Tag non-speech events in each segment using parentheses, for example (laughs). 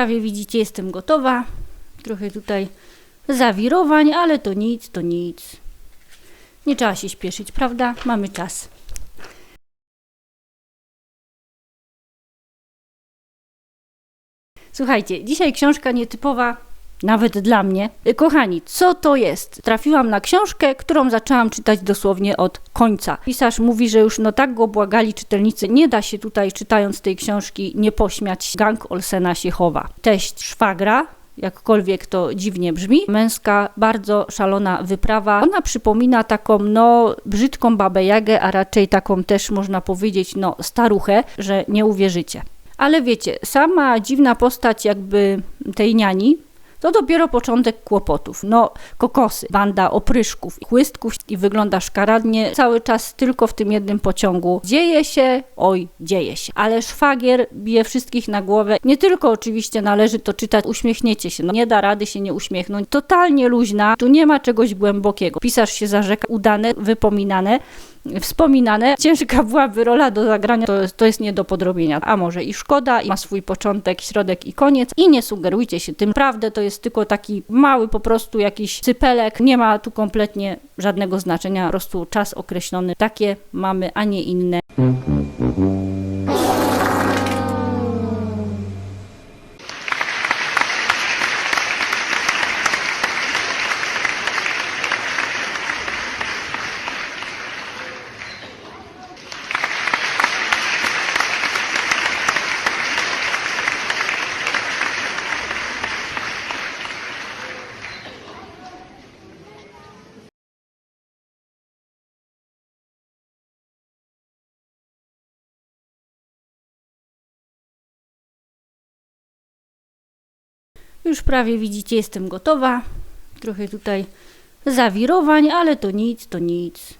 Prawie widzicie, jestem gotowa. Trochę tutaj zawirowań, ale to nic, to nic. Nie trzeba się śpieszyć, prawda? Mamy czas. Słuchajcie, dzisiaj książka nietypowa, nawet dla mnie. Kochani, co to jest? Trafiłam na książkę, którą zaczęłam czytać dosłownie od końca. Pisarz mówi, że już no tak go błagali czytelnicy, nie da się tutaj czytając tej książki nie pośmiać. Gang Olsena się chowa. Teść szwagra, jakkolwiek to dziwnie brzmi. Męska, bardzo szalona wyprawa. Ona przypomina taką, no, brzydką babę Jagę, a raczej taką też można powiedzieć, no, staruchę, że nie uwierzycie. Ale wiecie, sama dziwna postać jakby tej niani, to dopiero początek kłopotów. No, kokosy, banda opryszków, chłystków i wygląda szkaradnie. Cały czas tylko w tym jednym pociągu. Dzieje się, oj, dzieje się. Ale szwagier bije wszystkich na głowę. Nie tylko oczywiście należy to czytać, uśmiechniecie się. No, nie da rady się nie uśmiechnąć. Totalnie luźna, tu nie ma czegoś głębokiego. Pisarz się zarzeka, udane, wypominane wspominane. Ciężka byłaby rola do zagrania, to, to jest nie do podrobienia. A może i szkoda, i ma swój początek, środek i koniec. I nie sugerujcie się tym. Prawdę to jest tylko taki mały po prostu jakiś cypelek. Nie ma tu kompletnie żadnego znaczenia. Po prostu czas określony. Takie mamy, a nie inne. Już prawie widzicie, jestem gotowa. Trochę tutaj zawirowań, ale to nic, to nic.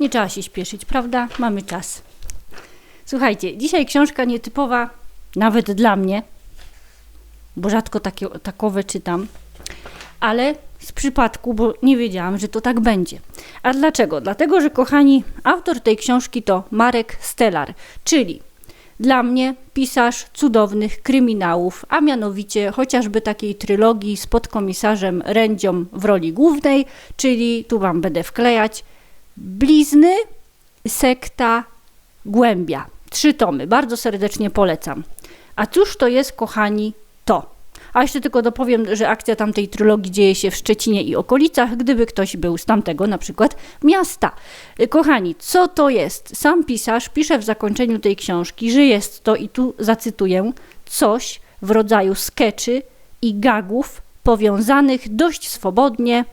Nie trzeba się śpieszyć, prawda? Mamy czas. Słuchajcie, dzisiaj książka nietypowa, nawet dla mnie, bo rzadko takie, takowe czytam, ale z przypadku, bo nie wiedziałam, że to tak będzie. A dlaczego? Dlatego, że kochani, autor tej książki to Marek Stelar, czyli dla mnie pisarz cudownych kryminałów, a mianowicie chociażby takiej trylogii z podkomisarzem Rędzią w roli głównej, czyli tu wam będę wklejać Blizny, Sekta, Głębia. Trzy tomy, bardzo serdecznie polecam. A cóż to jest, kochani? A jeszcze tylko dopowiem, że akcja tamtej trylogii dzieje się w Szczecinie i okolicach, gdyby ktoś był z tamtego na przykład miasta. Kochani, co to jest? Sam pisarz pisze w zakończeniu tej książki, że jest to, i tu zacytuję, coś w rodzaju skeczy i gagów powiązanych dość swobodnie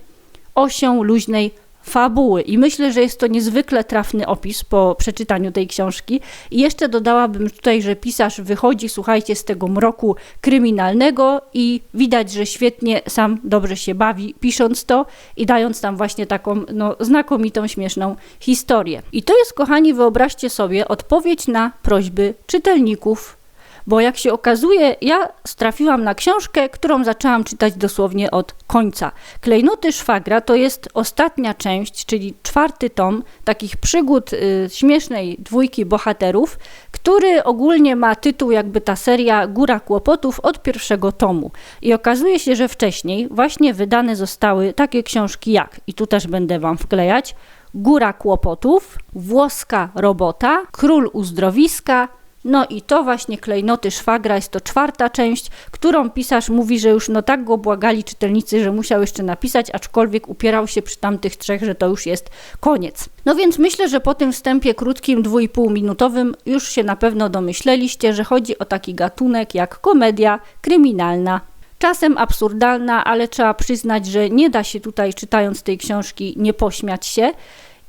osią luźnej fabuły. I myślę, że jest to niezwykle trafny opis po przeczytaniu tej książki. I jeszcze dodałabym tutaj, że pisarz wychodzi, słuchajcie, z tego mroku kryminalnego i widać, że świetnie sam dobrze się bawi, pisząc to i dając tam właśnie taką no, znakomitą, śmieszną historię. I to jest, kochani, wyobraźcie sobie, odpowiedź na prośby czytelników bo jak się okazuje, ja trafiłam na książkę, którą zaczęłam czytać dosłownie od końca. Klejnoty Szwagra to jest ostatnia część, czyli czwarty tom takich przygód y, śmiesznej dwójki bohaterów, który ogólnie ma tytuł jakby ta seria Góra Kłopotów od pierwszego tomu. I okazuje się, że wcześniej właśnie wydane zostały takie książki jak, i tu też będę Wam wklejać, Góra Kłopotów, Włoska Robota, Król Uzdrowiska, no i to właśnie klejnoty szwagra jest to czwarta część, którą pisarz mówi, że już no tak go błagali czytelnicy, że musiał jeszcze napisać, aczkolwiek upierał się przy tamtych trzech, że to już jest koniec. No więc myślę, że po tym wstępie krótkim, dwójpół minutowym już się na pewno domyśleliście, że chodzi o taki gatunek jak komedia kryminalna. Czasem absurdalna, ale trzeba przyznać, że nie da się tutaj czytając tej książki nie pośmiać się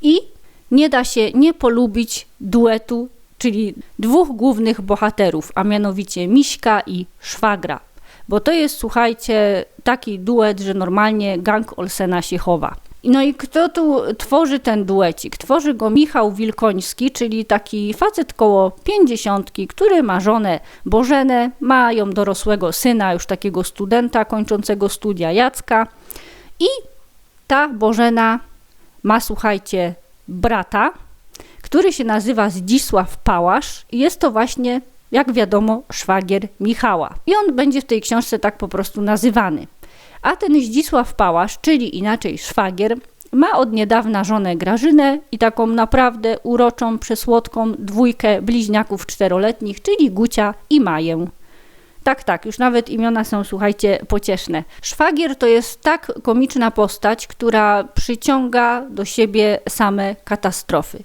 i nie da się nie polubić duetu czyli dwóch głównych bohaterów, a mianowicie Miśka i Szwagra. Bo to jest, słuchajcie, taki duet, że normalnie gang Olsena się chowa. No i kto tu tworzy ten duecik? Tworzy go Michał Wilkoński, czyli taki facet koło pięćdziesiątki, który ma żonę Bożenę, mają dorosłego syna, już takiego studenta kończącego studia Jacka i ta Bożena ma, słuchajcie, brata, który się nazywa Zdzisław Pałasz i jest to właśnie jak wiadomo, szwagier Michała. I on będzie w tej książce tak po prostu nazywany. A ten Zdzisław Pałasz, czyli inaczej szwagier, ma od niedawna żonę Grażynę i taką naprawdę uroczą, przesłodką dwójkę bliźniaków czteroletnich, czyli Gucia i Maję. Tak, tak, już nawet imiona są, słuchajcie, pocieszne. Szwagier to jest tak komiczna postać, która przyciąga do siebie same katastrofy.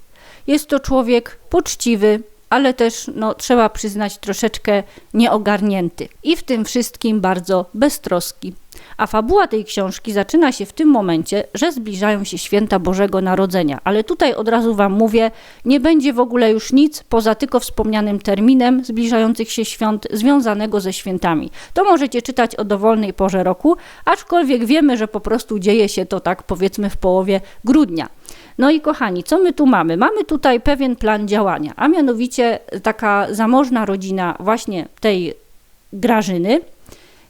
Jest to człowiek poczciwy, ale też, no, trzeba przyznać, troszeczkę nieogarnięty i w tym wszystkim bardzo beztroski. A fabuła tej książki zaczyna się w tym momencie, że zbliżają się święta Bożego Narodzenia. Ale tutaj od razu Wam mówię, nie będzie w ogóle już nic poza tylko wspomnianym terminem zbliżających się świąt związanego ze świętami. To możecie czytać o dowolnej porze roku, aczkolwiek wiemy, że po prostu dzieje się to tak powiedzmy w połowie grudnia. No i kochani, co my tu mamy? Mamy tutaj pewien plan działania, a mianowicie taka zamożna rodzina właśnie tej Grażyny,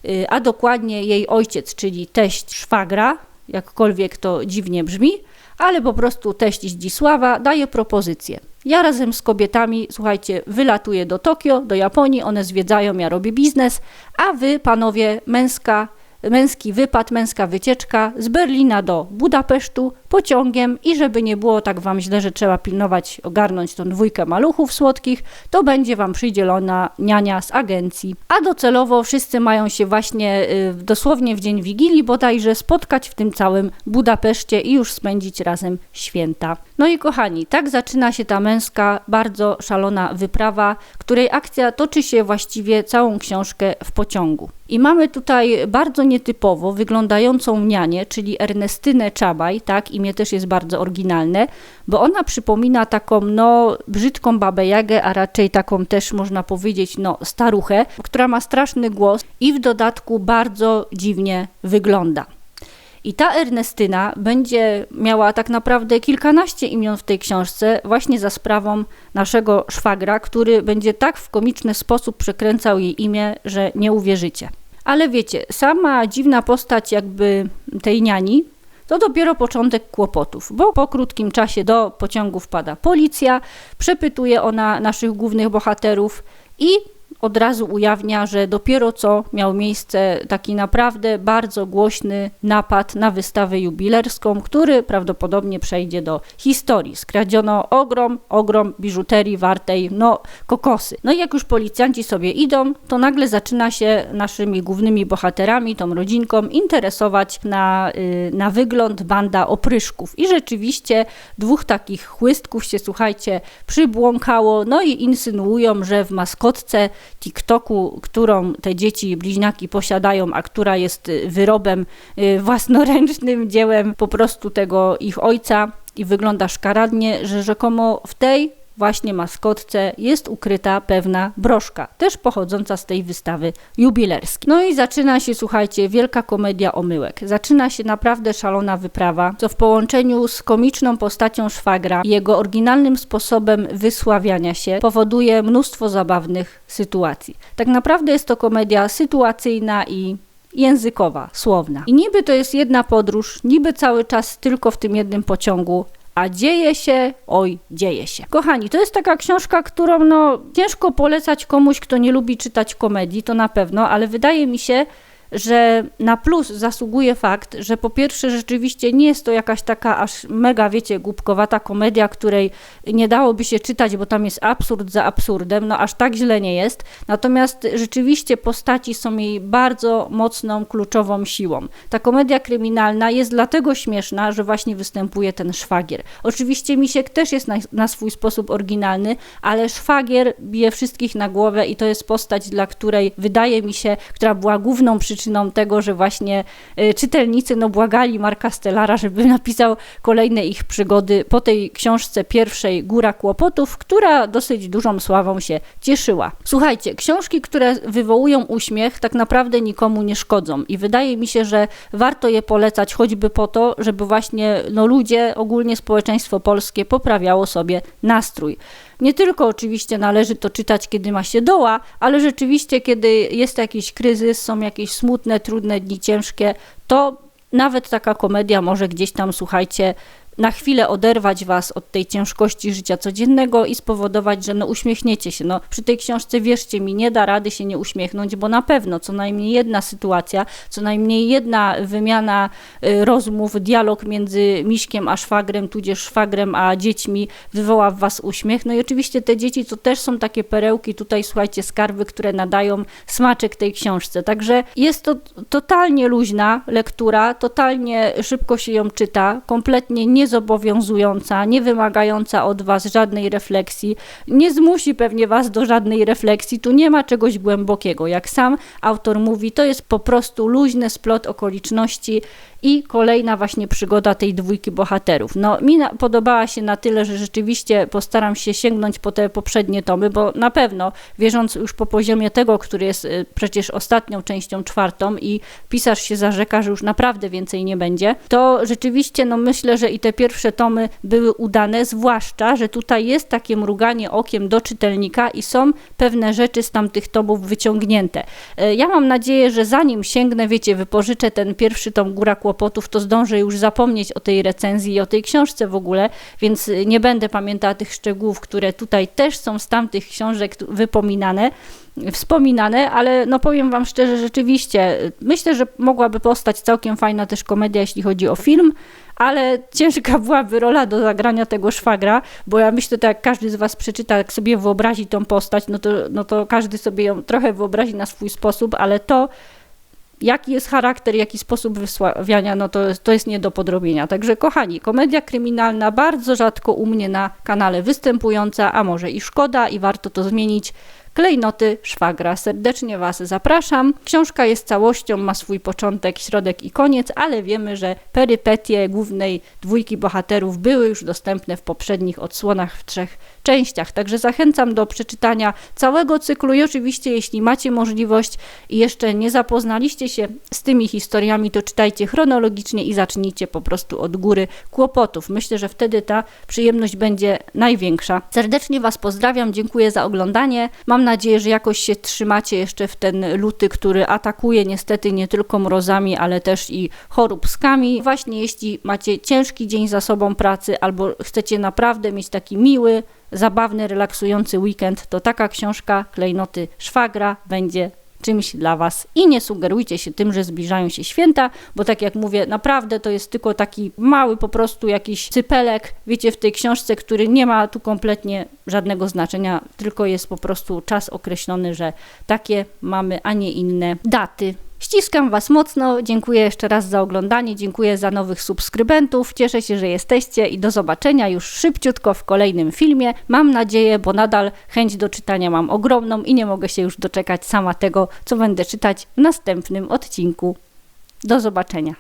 y, a dokładnie jej ojciec, czyli teść szwagra, jakkolwiek to dziwnie brzmi, ale po prostu teść Zdzisława daje propozycję. Ja razem z kobietami, słuchajcie, wylatuję do Tokio, do Japonii, one zwiedzają, ja robię biznes, a wy, panowie, męska męski wypad, męska wycieczka z Berlina do Budapesztu pociągiem i żeby nie było tak wam źle, że trzeba pilnować, ogarnąć tą dwójkę maluchów słodkich, to będzie wam przydzielona niania z agencji. A docelowo wszyscy mają się właśnie y, dosłownie w dzień Wigilii bodajże spotkać w tym całym Budapeszcie i już spędzić razem święta. No i kochani, tak zaczyna się ta męska, bardzo szalona wyprawa, której akcja toczy się właściwie całą książkę w pociągu. I mamy tutaj bardzo nietypowo wyglądającą nianię, czyli Ernestynę Czabaj, tak, imię też jest bardzo oryginalne, bo ona przypomina taką, no, brzydką babę Jagę, a raczej taką też można powiedzieć, no, staruchę, która ma straszny głos i w dodatku bardzo dziwnie wygląda. I ta Ernestyna będzie miała tak naprawdę kilkanaście imion w tej książce, właśnie za sprawą naszego szwagra, który będzie tak w komiczny sposób przekręcał jej imię, że nie uwierzycie. Ale wiecie, sama dziwna postać jakby tej niani to dopiero początek kłopotów, bo po krótkim czasie do pociągu wpada policja, przepytuje ona naszych głównych bohaterów i od razu ujawnia, że dopiero co miał miejsce taki naprawdę bardzo głośny napad na wystawę jubilerską, który prawdopodobnie przejdzie do historii. Skradziono ogrom, ogrom biżuterii wartej, no, kokosy. No i jak już policjanci sobie idą, to nagle zaczyna się naszymi głównymi bohaterami, tą rodzinką, interesować na, yy, na wygląd banda opryszków. I rzeczywiście dwóch takich chłystków się, słuchajcie, przybłąkało, no i insynuują, że w maskotce TikToku, którą te dzieci bliźniaki posiadają, a która jest y, wyrobem y, własnoręcznym dziełem po prostu tego ich ojca. I wygląda szkaradnie, że rzekomo w tej właśnie maskotce jest ukryta pewna broszka, też pochodząca z tej wystawy jubilerskiej. No i zaczyna się, słuchajcie, wielka komedia omyłek. Zaczyna się naprawdę szalona wyprawa, co w połączeniu z komiczną postacią szwagra i jego oryginalnym sposobem wysławiania się powoduje mnóstwo zabawnych sytuacji. Tak naprawdę jest to komedia sytuacyjna i językowa, słowna. I niby to jest jedna podróż, niby cały czas tylko w tym jednym pociągu, a dzieje się, oj, dzieje się. Kochani, to jest taka książka, którą no ciężko polecać komuś, kto nie lubi czytać komedii, to na pewno, ale wydaje mi się, że na plus zasługuje fakt, że po pierwsze rzeczywiście nie jest to jakaś taka aż mega, wiecie, głupkowata komedia, której nie dałoby się czytać, bo tam jest absurd za absurdem, no aż tak źle nie jest. Natomiast rzeczywiście postaci są jej bardzo mocną, kluczową siłą. Ta komedia kryminalna jest dlatego śmieszna, że właśnie występuje ten szwagier. Oczywiście Misiek też jest na, na swój sposób oryginalny, ale szwagier bije wszystkich na głowę i to jest postać, dla której wydaje mi się, która była główną przyczyną przyczyną tego, że właśnie y, czytelnicy no, błagali Marka Stellara, żeby (laughs) napisał kolejne ich przygody po tej książce pierwszej Góra Kłopotów, która dosyć dużą sławą się cieszyła. Słuchajcie, książki, które wywołują uśmiech, tak naprawdę nikomu nie szkodzą i wydaje mi się, że warto je polecać choćby po to, żeby właśnie no, ludzie, ogólnie społeczeństwo polskie poprawiało sobie nastrój. Nie tylko oczywiście należy to czytać, kiedy ma się doła, ale rzeczywiście, kiedy jest jakiś kryzys, są jakieś smutne, trudne dni, ciężkie, to nawet taka komedia może gdzieś tam, słuchajcie, na chwilę oderwać was od tej ciężkości życia codziennego i spowodować, że no uśmiechniecie się. No przy tej książce wierzcie mi, nie da rady się nie uśmiechnąć, bo na pewno co najmniej jedna sytuacja, co najmniej jedna wymiana y, rozmów, dialog między Miśkiem a szwagrem, tudzież szwagrem a dziećmi wywoła w was uśmiech. No i oczywiście te dzieci to też są takie perełki, tutaj słuchajcie, skarby, które nadają smaczek tej książce. Także jest to totalnie luźna lektura, totalnie szybko się ją czyta, kompletnie niezobowiązująca, nie wymagająca od was żadnej refleksji, nie zmusi pewnie was do żadnej refleksji, tu nie ma czegoś głębokiego. Jak sam autor mówi, to jest po prostu luźny splot okoliczności i kolejna właśnie przygoda tej dwójki bohaterów. No mi podobała się na tyle, że rzeczywiście postaram się sięgnąć po te poprzednie tomy, bo na pewno wierząc już po poziomie tego, który jest y, przecież ostatnią częścią czwartą i pisarz się zarzeka, że już naprawdę więcej nie będzie, to rzeczywiście no myślę, że i te pierwsze tomy były udane, zwłaszcza, że tutaj jest takie mruganie okiem do czytelnika i są pewne rzeczy z tamtych tomów wyciągnięte. Y, Ja mam nadzieję, że zanim sięgnę, wiecie, wypożyczę ten pierwszy tom Góra Kłopotów, to zdążę już zapomnieć o tej recenzji i o tej książce w ogóle, więc nie będę pamiętała tych szczegółów, które tutaj też są z tamtych książek wypominane, wspominane, ale no powiem Wam szczerze, rzeczywiście myślę, że mogłaby powstać całkiem fajna też komedia, jeśli chodzi o film, ale ciężka byłaby rola do zagrania tego szwagra, bo ja myślę, tak jak każdy z Was przeczyta, jak sobie wyobrazi tą postać, no to, no to każdy sobie ją trochę wyobrazi na swój sposób, ale to, jaki jest charakter, jaki sposób wysławiania, no to, to jest nie do podrobienia. Także kochani, komedia kryminalna bardzo rzadko u mnie na kanale występująca, a może i szkoda i warto to zmienić. Klejnoty szwagra. Serdecznie Was zapraszam. Książka jest całością, ma swój początek, środek i koniec, ale wiemy, że perypetie głównej dwójki bohaterów były już dostępne w poprzednich odsłonach w trzech częściach. Także zachęcam do przeczytania całego cyklu i oczywiście, jeśli macie możliwość i jeszcze nie zapoznaliście się z tymi historiami, to czytajcie chronologicznie i zacznijcie po prostu od góry kłopotów. Myślę, że wtedy ta przyjemność będzie największa. Serdecznie Was pozdrawiam, dziękuję za oglądanie. Mam nadzieję, że jakoś się trzymacie jeszcze w ten luty, który atakuje niestety nie tylko mrozami, ale też i choróbskami. Właśnie jeśli macie ciężki dzień za sobą pracy albo chcecie naprawdę mieć taki miły, zabawny, relaksujący weekend, to taka książka Klejnoty Szwagra będzie czymś dla Was i nie sugerujcie się tym, że zbliżają się święta, bo tak jak mówię, naprawdę to jest tylko taki mały po prostu jakiś cypelek, wiecie, w tej książce, który nie ma tu kompletnie żadnego znaczenia, tylko jest po prostu czas określony, że takie mamy, a nie inne daty. Ściskam Was mocno, dziękuję jeszcze raz za oglądanie, dziękuję za nowych subskrybentów, cieszę się, że jesteście i do zobaczenia już szybciutko w kolejnym filmie. Mam nadzieję, bo nadal chęć do czytania mam ogromną i nie mogę się już doczekać sama tego, co będę czytać w następnym odcinku. Do zobaczenia.